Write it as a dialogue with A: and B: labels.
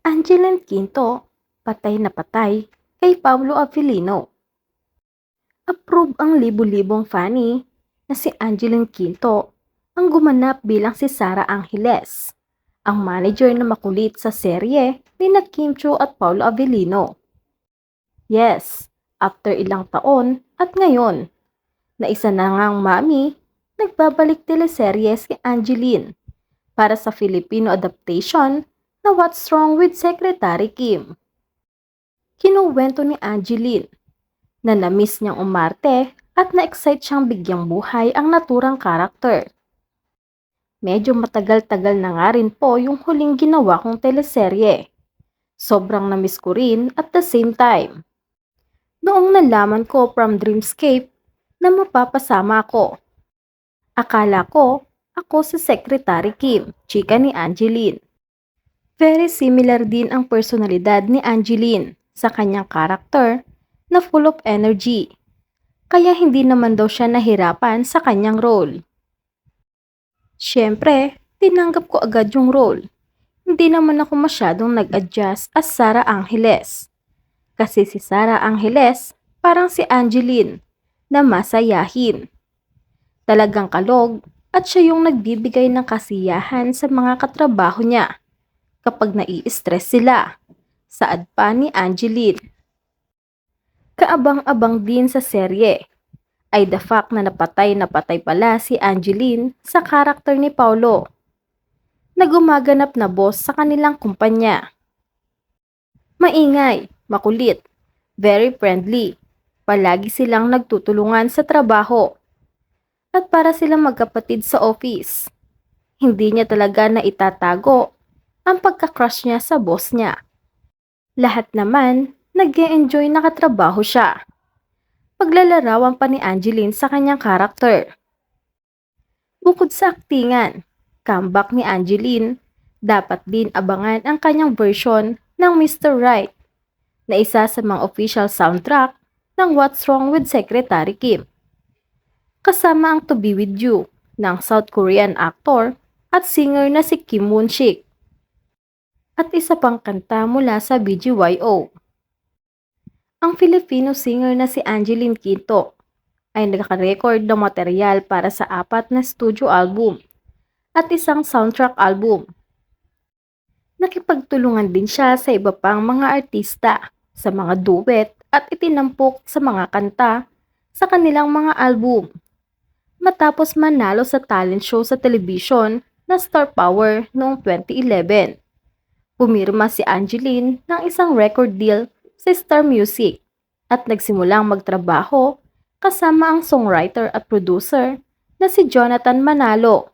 A: Angeline Quinto, patay na patay kay Pablo Avellino. Approve ang libu-libong Fanny na si Angeline Quinto ang gumanap bilang si Sara Angeles, ang manager na makulit sa serye ni na Kim Cho at Paulo Avellino. Yes, after ilang taon at ngayon, na isa na ngang mami, nagbabalik teleserye si Angeline para sa Filipino adaptation na What's Wrong with Secretary Kim. Kinuwento ni Angeline na namiss niyang umarte at na-excite siyang bigyang buhay ang naturang karakter. Medyo matagal-tagal na nga rin po yung huling ginawa kong teleserye. Sobrang namiss ko rin at the same time. Noong nalaman ko from Dreamscape na mapapasama ako. Akala ko ako si Secretary Kim, chika ni Angeline. Very similar din ang personalidad ni Angeline sa kanyang karakter na full of energy. Kaya hindi naman daw siya nahirapan sa kanyang role. Siyempre, tinanggap ko agad yung role. Hindi naman ako masyadong nag-adjust as Sara Angeles. Kasi si Sara Angeles parang si Angeline na masayahin. Talagang kalog at siya yung nagbibigay ng kasiyahan sa mga katrabaho niya kapag nai-stress sila. Saad pa ni Angeline. Kaabang-abang din sa serye ay the fact na napatay na patay pala si Angeline sa karakter ni Paulo na gumaganap na boss sa kanilang kumpanya. Maingay, makulit, very friendly, palagi silang nagtutulungan sa trabaho. At para silang magkapatid sa office, hindi niya talaga na itatago ang pagka-crush niya sa boss niya. Lahat naman, nag enjoy nakatrabaho siya paglalarawan pa ni Angeline sa kanyang karakter. Bukod sa aktingan, comeback ni Angeline, dapat din abangan ang kanyang version ng Mr. Right na isa sa mga official soundtrack ng What's Wrong with Secretary Kim. Kasama ang To Be With You ng South Korean actor at singer na si Kim Moon-sik. At isa pang kanta mula sa BGYO. Ang Filipino singer na si Angeline Quinto ay nagka-record ng material para sa apat na studio album at isang soundtrack album. Nakipagtulungan din siya sa iba pang mga artista sa mga duet at itinampok sa mga kanta sa kanilang mga album. Matapos manalo sa talent show sa television na Star Power noong 2011. Pumirma si Angeline ng isang record deal sa Star Music at nagsimulang magtrabaho kasama ang songwriter at producer na si Jonathan Manalo.